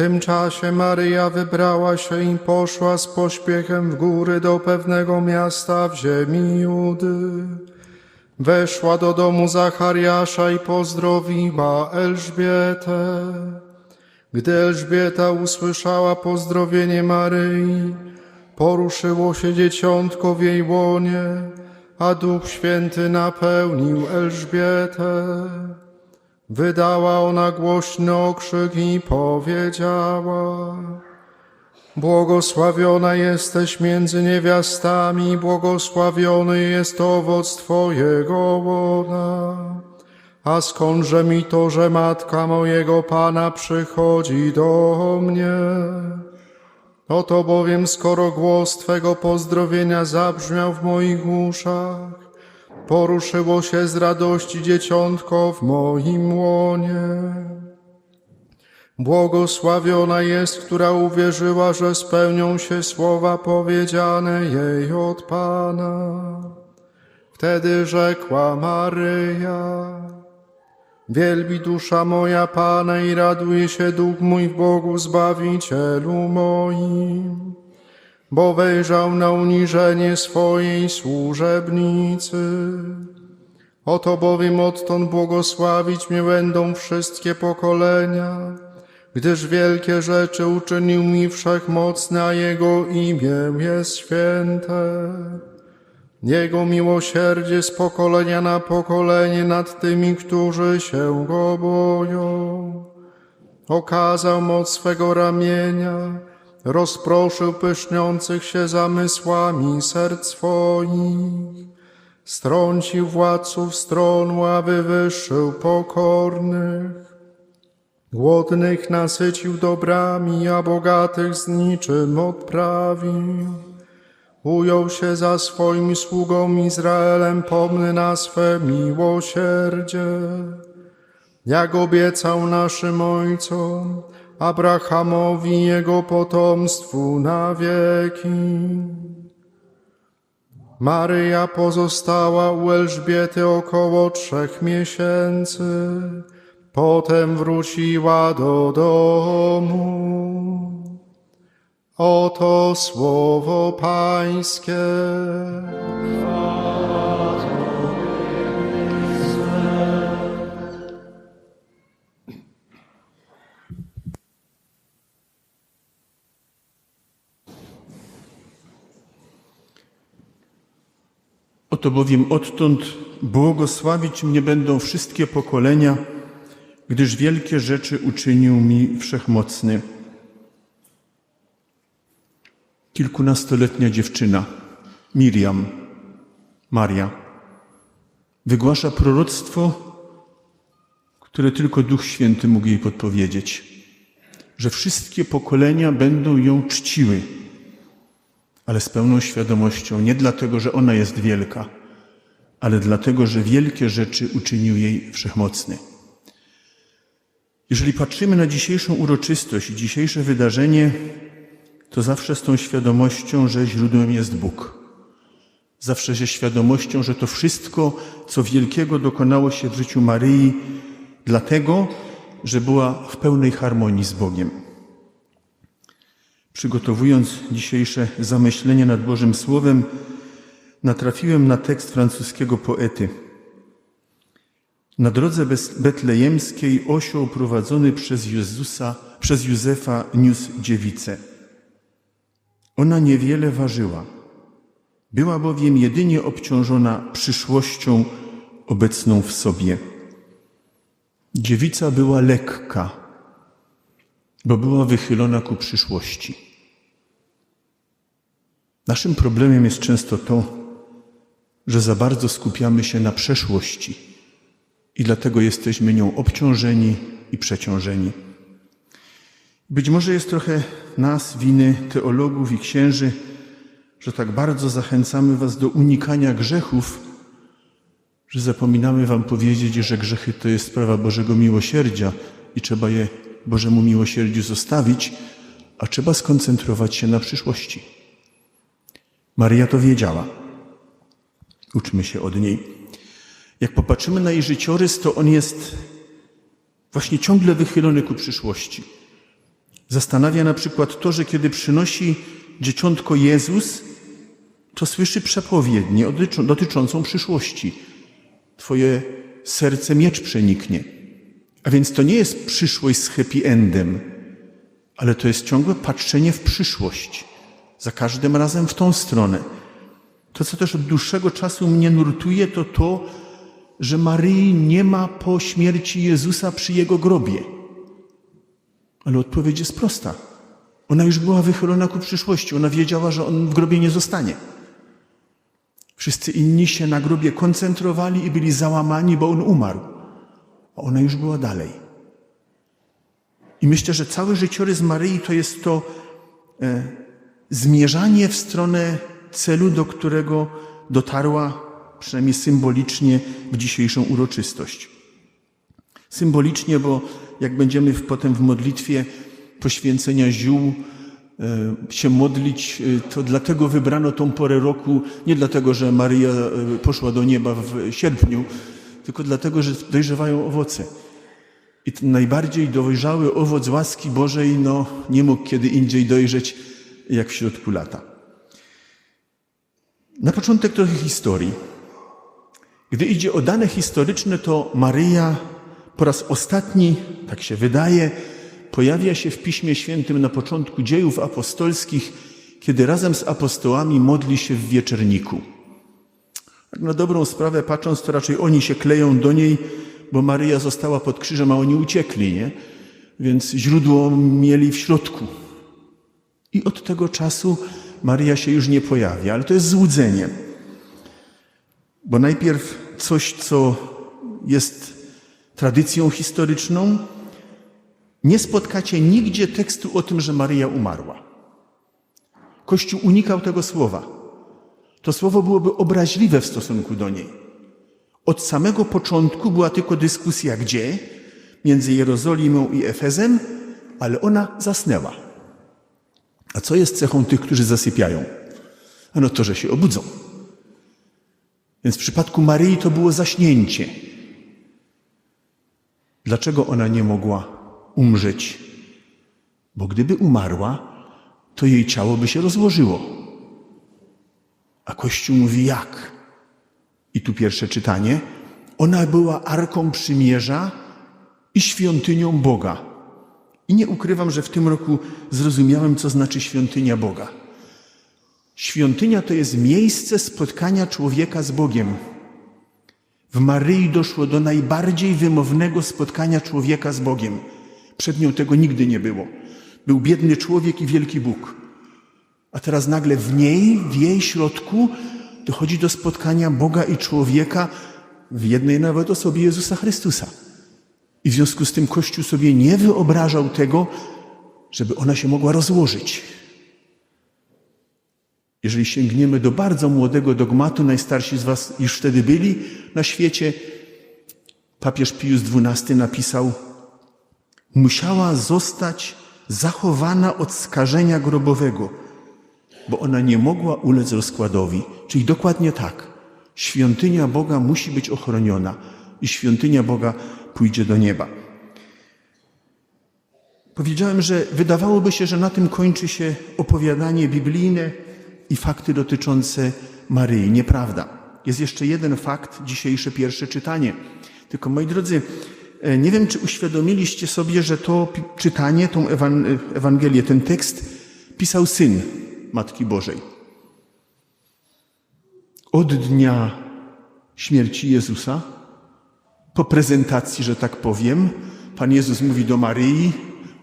tym czasie Maryja wybrała się i poszła z pośpiechem w góry do pewnego miasta w ziemi Judy. Weszła do domu Zachariasza i pozdrowiła Elżbietę. Gdy Elżbieta usłyszała pozdrowienie Maryi, poruszyło się dzieciątko w jej łonie, a Duch Święty napełnił Elżbietę. Wydała ona głośny okrzyk i powiedziała: Błogosławiona jesteś między niewiastami, błogosławiony jest owoc Twojego łona. A skądże mi to, że matka mojego Pana przychodzi do mnie? Oto bowiem, skoro głos Twego pozdrowienia zabrzmiał w moich uszach, poruszyło się z radości dzieciątko w moim łonie. Błogosławiona jest, która uwierzyła, że spełnią się słowa powiedziane jej od Pana. Wtedy rzekła Maryja, Wielbi dusza moja Pana i raduje się duch mój w Bogu Zbawicielu moim, bo wejrzał na uniżenie swojej służebnicy. Oto bowiem odtąd błogosławić mnie będą wszystkie pokolenia, gdyż wielkie rzeczy uczynił mi wszechmocny, a Jego imię jest święte. Jego miłosierdzie z pokolenia na pokolenie nad tymi, którzy się Go boją. Okazał moc swego ramienia, rozproszył pyszniących się zamysłami serc swoich. Strącił władców stron, a wywyższył pokornych. Głodnych nasycił dobrami, a bogatych z niczym odprawił. Ujął się za swoim sługą Izraelem, pomny na swe miłosierdzie. Jak obiecał naszym ojcom, Abrahamowi jego potomstwu na wieki. Maryja pozostała u Elżbiety około trzech miesięcy, potem wróciła do domu. Oto słowo Pańskie. Oto bowiem odtąd błogosławić mnie będą wszystkie pokolenia, gdyż wielkie rzeczy uczynił mi wszechmocny. Kilkunastoletnia dziewczyna, Miriam, Maria, wygłasza proroctwo, które tylko Duch Święty mógł jej podpowiedzieć, że wszystkie pokolenia będą ją czciły ale z pełną świadomością, nie dlatego, że ona jest wielka, ale dlatego, że wielkie rzeczy uczynił jej wszechmocny. Jeżeli patrzymy na dzisiejszą uroczystość i dzisiejsze wydarzenie, to zawsze z tą świadomością, że źródłem jest Bóg. Zawsze ze świadomością, że to wszystko, co wielkiego dokonało się w życiu Maryi, dlatego, że była w pełnej harmonii z Bogiem. Przygotowując dzisiejsze zamyślenie nad Bożym Słowem, natrafiłem na tekst francuskiego poety. Na drodze betlejemskiej osioł prowadzony przez Jezusa, przez Józefa niósł dziewicę. Ona niewiele ważyła. Była bowiem jedynie obciążona przyszłością obecną w sobie. Dziewica była lekka, bo była wychylona ku przyszłości. Naszym problemem jest często to, że za bardzo skupiamy się na przeszłości i dlatego jesteśmy nią obciążeni i przeciążeni. Być może jest trochę nas, winy teologów i księży, że tak bardzo zachęcamy Was do unikania grzechów, że zapominamy Wam powiedzieć, że grzechy to jest sprawa Bożego miłosierdzia i trzeba je Bożemu miłosierdziu zostawić, a trzeba skoncentrować się na przyszłości. Maryja to wiedziała. Uczmy się od niej. Jak popatrzymy na jej życiorys, to on jest właśnie ciągle wychylony ku przyszłości. Zastanawia na przykład to, że kiedy przynosi dzieciątko Jezus, to słyszy przepowiednię dotyczą- dotyczącą przyszłości. Twoje serce miecz przeniknie. A więc to nie jest przyszłość z happy endem, ale to jest ciągłe patrzenie w przyszłość. Za każdym razem w tą stronę. To, co też od dłuższego czasu mnie nurtuje, to to, że Maryi nie ma po śmierci Jezusa przy jego grobie. Ale odpowiedź jest prosta. Ona już była wychylona ku przyszłości. Ona wiedziała, że on w grobie nie zostanie. Wszyscy inni się na grobie koncentrowali i byli załamani, bo on umarł. A ona już była dalej. I myślę, że cały życiorys Maryi to jest to e, zmierzanie w stronę celu, do którego dotarła przynajmniej symbolicznie w dzisiejszą uroczystość. Symbolicznie, bo jak będziemy potem w modlitwie poświęcenia ziół e, się modlić, e, to dlatego wybrano tą porę roku, nie dlatego, że Maryja e, poszła do nieba w sierpniu, tylko dlatego, że dojrzewają owoce. I ten najbardziej dojrzały owoc łaski Bożej no, nie mógł kiedy indziej dojrzeć jak w środku lata. Na początek trochę historii. Gdy idzie o dane historyczne, to Maryja po raz ostatni, tak się wydaje, pojawia się w Piśmie Świętym na początku dziejów apostolskich, kiedy razem z apostołami modli się w wieczerniku. Na dobrą sprawę patrząc, to raczej oni się kleją do niej, bo Maryja została pod krzyżem, a oni uciekli, nie? Więc źródło mieli w środku. I od tego czasu Maryja się już nie pojawia, ale to jest złudzenie. Bo najpierw coś, co jest tradycją historyczną, nie spotkacie nigdzie tekstu o tym, że Maryja umarła. Kościół unikał tego słowa. To słowo byłoby obraźliwe w stosunku do niej. Od samego początku była tylko dyskusja gdzie, między Jerozolimą i Efezem, ale ona zasnęła. A co jest cechą tych, którzy zasypiają? Ano to, że się obudzą. Więc w przypadku Maryi to było zaśnięcie. Dlaczego ona nie mogła umrzeć? Bo gdyby umarła, to jej ciało by się rozłożyło. A Kościół mówi jak? I tu pierwsze czytanie. Ona była arką przymierza i świątynią Boga. I nie ukrywam, że w tym roku zrozumiałem, co znaczy świątynia Boga. Świątynia to jest miejsce spotkania człowieka z Bogiem. W Maryi doszło do najbardziej wymownego spotkania człowieka z Bogiem. Przed nią tego nigdy nie było. Był biedny człowiek i wielki Bóg. A teraz nagle w niej, w jej środku, dochodzi do spotkania Boga i człowieka w jednej nawet osobie Jezusa Chrystusa. I w związku z tym Kościół sobie nie wyobrażał tego, żeby ona się mogła rozłożyć. Jeżeli sięgniemy do bardzo młodego dogmatu, najstarsi z Was już wtedy byli na świecie, papież Pius XII napisał: Musiała zostać zachowana od skażenia grobowego, bo ona nie mogła ulec rozkładowi. Czyli dokładnie tak. Świątynia Boga musi być ochroniona i świątynia Boga pójdzie do nieba. Powiedziałem, że wydawałoby się, że na tym kończy się opowiadanie biblijne i fakty dotyczące Maryi. Nieprawda. Jest jeszcze jeden fakt, dzisiejsze pierwsze czytanie. Tylko moi drodzy, e, nie wiem, czy uświadomiliście sobie, że to czytanie, tą ewan- Ewangelię, ten tekst pisał syn Matki Bożej. Od dnia śmierci Jezusa, po prezentacji, że tak powiem, Pan Jezus mówi do Maryi,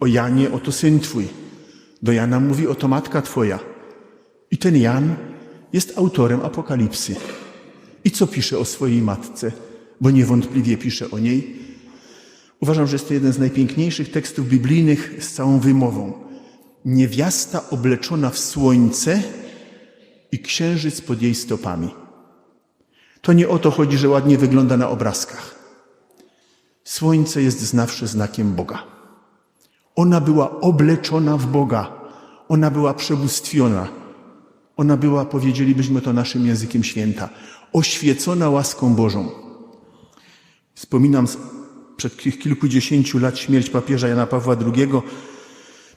o Janie, oto syn Twój. Do Jana mówi, oto matka Twoja. I ten Jan jest autorem Apokalipsy. I co pisze o swojej matce? Bo niewątpliwie pisze o niej. Uważam, że jest to jeden z najpiękniejszych tekstów biblijnych z całą wymową. Niewiasta obleczona w słońce i księżyc pod jej stopami. To nie o to chodzi, że ładnie wygląda na obrazkach. Słońce jest zawsze znakiem Boga. Ona była obleczona w Boga. Ona była przebóstwiona. Ona była, powiedzielibyśmy to naszym językiem święta, oświecona łaską Bożą. Wspominam sprzed kilkudziesięciu lat śmierć papieża Jana Pawła II.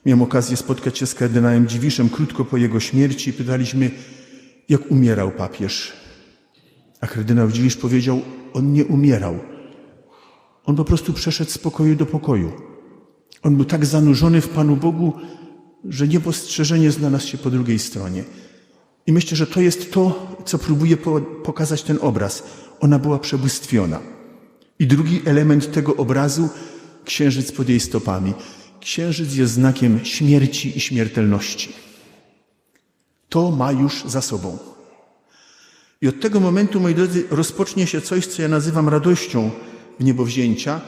Miałem okazję spotkać się z kardynałem Dziwiszem krótko po jego śmierci i pytaliśmy, jak umierał papież. A kardynał Dziwisz powiedział, on nie umierał. On po prostu przeszedł z pokoju do pokoju. On był tak zanurzony w Panu Bogu, że niepostrzeżenie znalazł się po drugiej stronie. I myślę, że to jest to, co próbuje po- pokazać ten obraz. Ona była przebóstwiona. I drugi element tego obrazu, księżyc pod jej stopami. Księżyc jest znakiem śmierci i śmiertelności. To ma już za sobą. I od tego momentu, moi drodzy, rozpocznie się coś, co ja nazywam radością w niebowzięcia,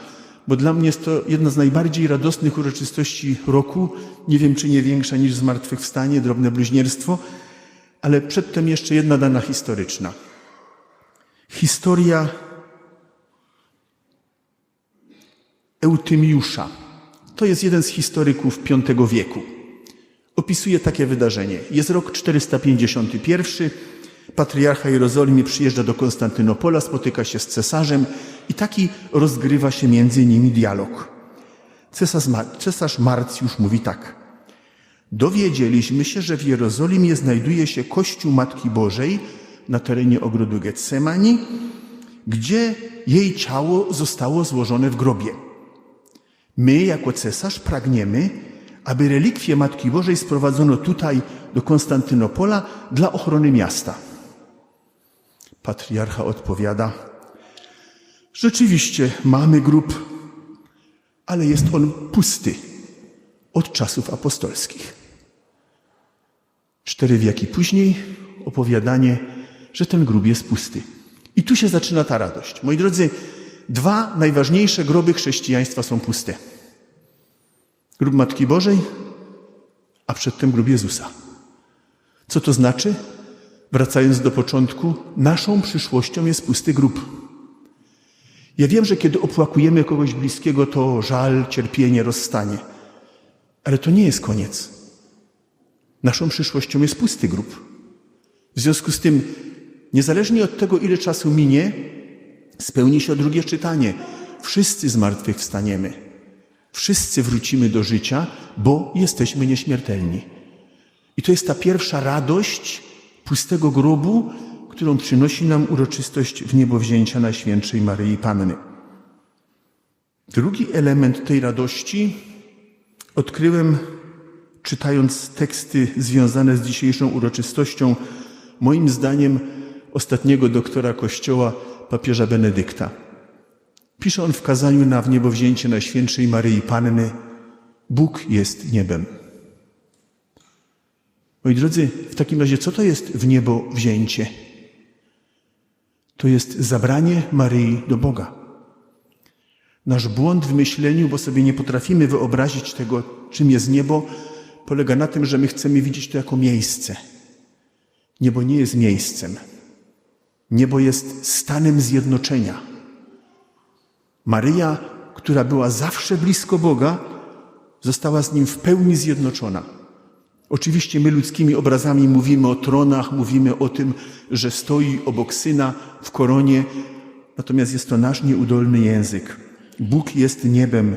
bo dla mnie jest to jedna z najbardziej radosnych uroczystości roku. Nie wiem, czy nie większa niż zmartwychwstanie, drobne bluźnierstwo, ale przedtem jeszcze jedna dana historyczna. Historia Eutymiusza. To jest jeden z historyków V wieku. Opisuje takie wydarzenie. Jest rok 451. Patriarcha Jerozolimy przyjeżdża do Konstantynopola, spotyka się z cesarzem i taki rozgrywa się między nimi dialog. Cesarz, cesarz Marcjusz mówi tak. Dowiedzieliśmy się, że w Jerozolimie znajduje się Kościół Matki Bożej na terenie ogrodu Getsemani, gdzie jej ciało zostało złożone w grobie. My, jako cesarz, pragniemy, aby relikwie Matki Bożej sprowadzono tutaj do Konstantynopola dla ochrony miasta. Patriarcha odpowiada: Rzeczywiście mamy grób, ale jest on pusty od czasów apostolskich. Cztery wieki później opowiadanie, że ten grób jest pusty. I tu się zaczyna ta radość. Moi drodzy, dwa najważniejsze groby chrześcijaństwa są puste. Grób Matki Bożej, a przedtem grób Jezusa. Co to znaczy? Wracając do początku, naszą przyszłością jest pusty grób. Ja wiem, że kiedy opłakujemy kogoś bliskiego, to żal, cierpienie, rozstanie. Ale to nie jest koniec. Naszą przyszłością jest pusty grób. W związku z tym, niezależnie od tego, ile czasu minie, spełni się drugie czytanie. Wszyscy zmartwychwstaniemy. Wszyscy wrócimy do życia, bo jesteśmy nieśmiertelni. I to jest ta pierwsza radość pustego grobu, którą przynosi nam uroczystość w niebo wzięcia Najświętszej Maryi Panny. Drugi element tej radości odkryłem czytając teksty związane z dzisiejszą uroczystością, moim zdaniem ostatniego doktora Kościoła, papieża Benedykta. Pisze on w kazaniu na wniebowzięcie Najświętszej Maryi Panny, Bóg jest niebem. Moi drodzy, w takim razie co to jest w? To jest zabranie Maryi do Boga. Nasz błąd w myśleniu, bo sobie nie potrafimy wyobrazić tego, czym jest niebo, polega na tym, że my chcemy widzieć to jako miejsce. Niebo nie jest miejscem. Niebo jest stanem zjednoczenia. Maryja, która była zawsze blisko Boga, została z nim w pełni zjednoczona. Oczywiście my ludzkimi obrazami mówimy o tronach, mówimy o tym, że stoi obok syna w koronie, natomiast jest to nasz nieudolny język. Bóg jest niebem,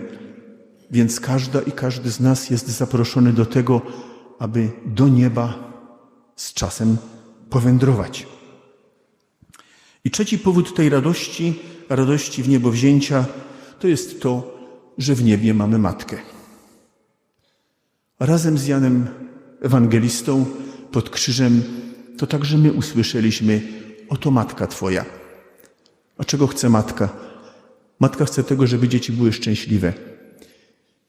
więc każda i każdy z nas jest zaproszony do tego, aby do nieba z czasem powędrować. I trzeci powód tej radości, radości w niebo wzięcia, to jest to, że w niebie mamy Matkę. Razem z Janem Ewangelistą pod krzyżem, to także my usłyszeliśmy: Oto matka Twoja. A czego chce matka? Matka chce tego, żeby dzieci były szczęśliwe.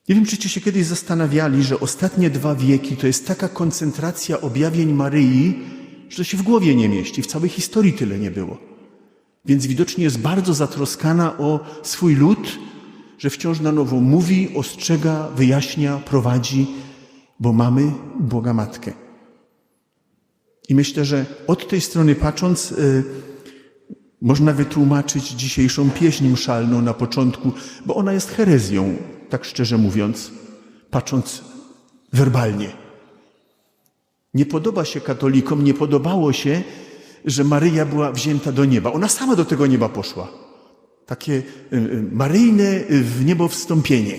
Nie wiem, czyście się kiedyś zastanawiali, że ostatnie dwa wieki to jest taka koncentracja objawień Maryi, że to się w głowie nie mieści. W całej historii tyle nie było. Więc widocznie jest bardzo zatroskana o swój lud, że wciąż na nowo mówi, ostrzega, wyjaśnia, prowadzi, bo mamy Boga Matkę. I myślę, że od tej strony patrząc, y, można wytłumaczyć dzisiejszą pieśń mszalną na początku, bo ona jest herezją, tak szczerze mówiąc, patrząc werbalnie. Nie podoba się katolikom, nie podobało się, że Maryja była wzięta do nieba. Ona sama do tego nieba poszła. Takie y, y, maryjne y, w niebo wstąpienie.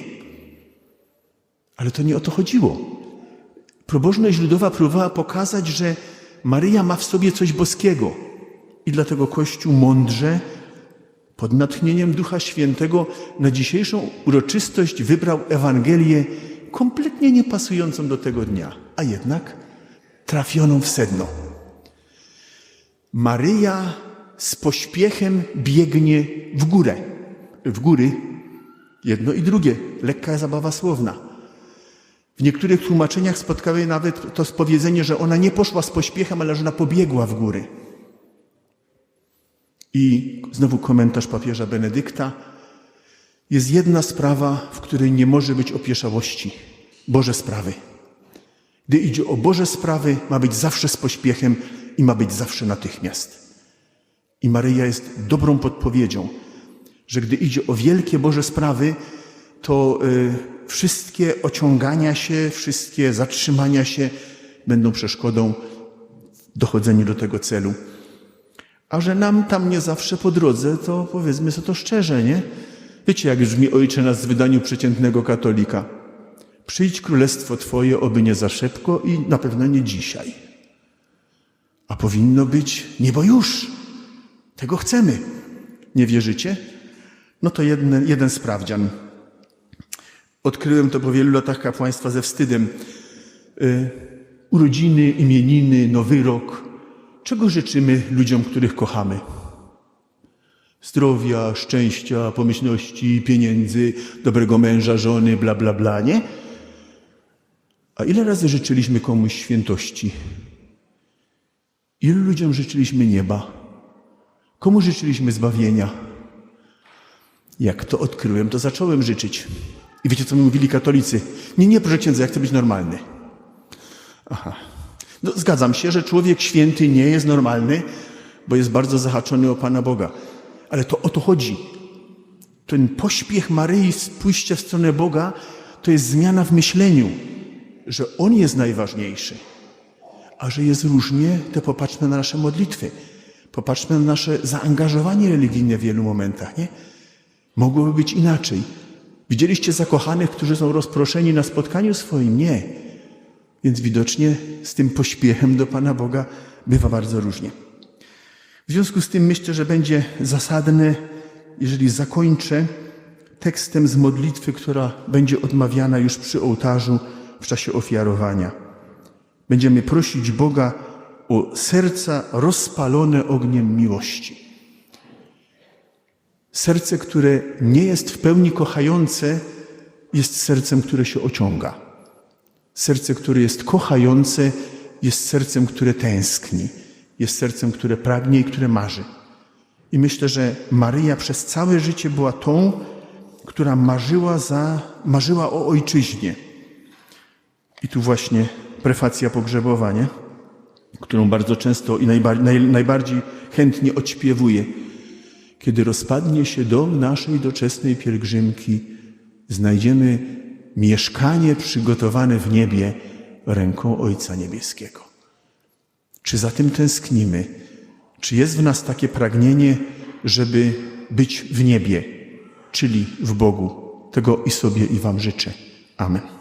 Ale to nie o to chodziło. Probożność ludowa próbowała pokazać, że Maryja ma w sobie coś boskiego. I dlatego Kościół mądrze, pod natchnieniem Ducha Świętego, na dzisiejszą uroczystość wybrał Ewangelię kompletnie niepasującą do tego dnia, a jednak trafioną w sedno. Maryja z pośpiechem biegnie w górę. W góry jedno i drugie, lekka zabawa słowna. W niektórych tłumaczeniach spotkały nawet to powiedzenie, że ona nie poszła z pośpiechem, ale że ona pobiegła w góry. I znowu komentarz papieża Benedykta. Jest jedna sprawa, w której nie może być opieszałości. Boże sprawy. Gdy idzie o Boże sprawy, ma być zawsze z pośpiechem i ma być zawsze natychmiast. I Maryja jest dobrą podpowiedzią, że gdy idzie o wielkie Boże sprawy, to y, wszystkie ociągania się, wszystkie zatrzymania się będą przeszkodą w dochodzeniu do tego celu. A że nam tam nie zawsze po drodze, to powiedzmy sobie to szczerze, nie? Wiecie, jak już mi ojcze nas w wydaniu przeciętnego katolika. Przyjdź królestwo Twoje, oby nie za szybko i na pewno nie dzisiaj. A powinno być niebo już. Tego chcemy. Nie wierzycie? No to jeden, jeden sprawdzian. Odkryłem to po wielu latach kapłaństwa ze wstydem. Y, urodziny, imieniny, nowy rok. Czego życzymy ludziom, których kochamy? Zdrowia, szczęścia, pomyślności, pieniędzy, dobrego męża, żony, bla, bla, bla, nie? A ile razy życzyliśmy komuś świętości? Ilu ludziom życzyliśmy nieba? Komu życzyliśmy zbawienia? Jak to odkryłem, to zacząłem życzyć. I wiecie, co mi mówili katolicy? Nie, nie, proszę księdza, ja chcę być normalny. Aha. No, zgadzam się, że człowiek święty nie jest normalny, bo jest bardzo zahaczony o Pana Boga. Ale to o to chodzi. Ten pośpiech Maryi, pójście w stronę Boga, to jest zmiana w myśleniu, że On jest najważniejszy. A że jest różnie, to popatrzmy na nasze modlitwy. Popatrzmy na nasze zaangażowanie religijne w wielu momentach, nie? Mogłoby być inaczej. Widzieliście zakochanych, którzy są rozproszeni na spotkaniu swoim? Nie. Więc widocznie z tym pośpiechem do Pana Boga bywa bardzo różnie. W związku z tym myślę, że będzie zasadne, jeżeli zakończę tekstem z modlitwy, która będzie odmawiana już przy ołtarzu w czasie ofiarowania. Będziemy prosić Boga o serca rozpalone ogniem miłości. Serce, które nie jest w pełni kochające, jest sercem, które się ociąga. Serce, które jest kochające, jest sercem, które tęskni, jest sercem, które pragnie i które marzy. I myślę, że Maryja przez całe życie była tą, która marzyła, za, marzyła o ojczyźnie. I tu właśnie prefacja pogrzebowa, nie? którą bardzo często i najbardziej, naj, najbardziej chętnie odśpiewuję. Kiedy rozpadnie się dom naszej doczesnej pielgrzymki, znajdziemy mieszkanie przygotowane w niebie ręką Ojca Niebieskiego. Czy za tym tęsknimy? Czy jest w nas takie pragnienie, żeby być w niebie, czyli w Bogu? Tego i sobie i Wam życzę. Amen.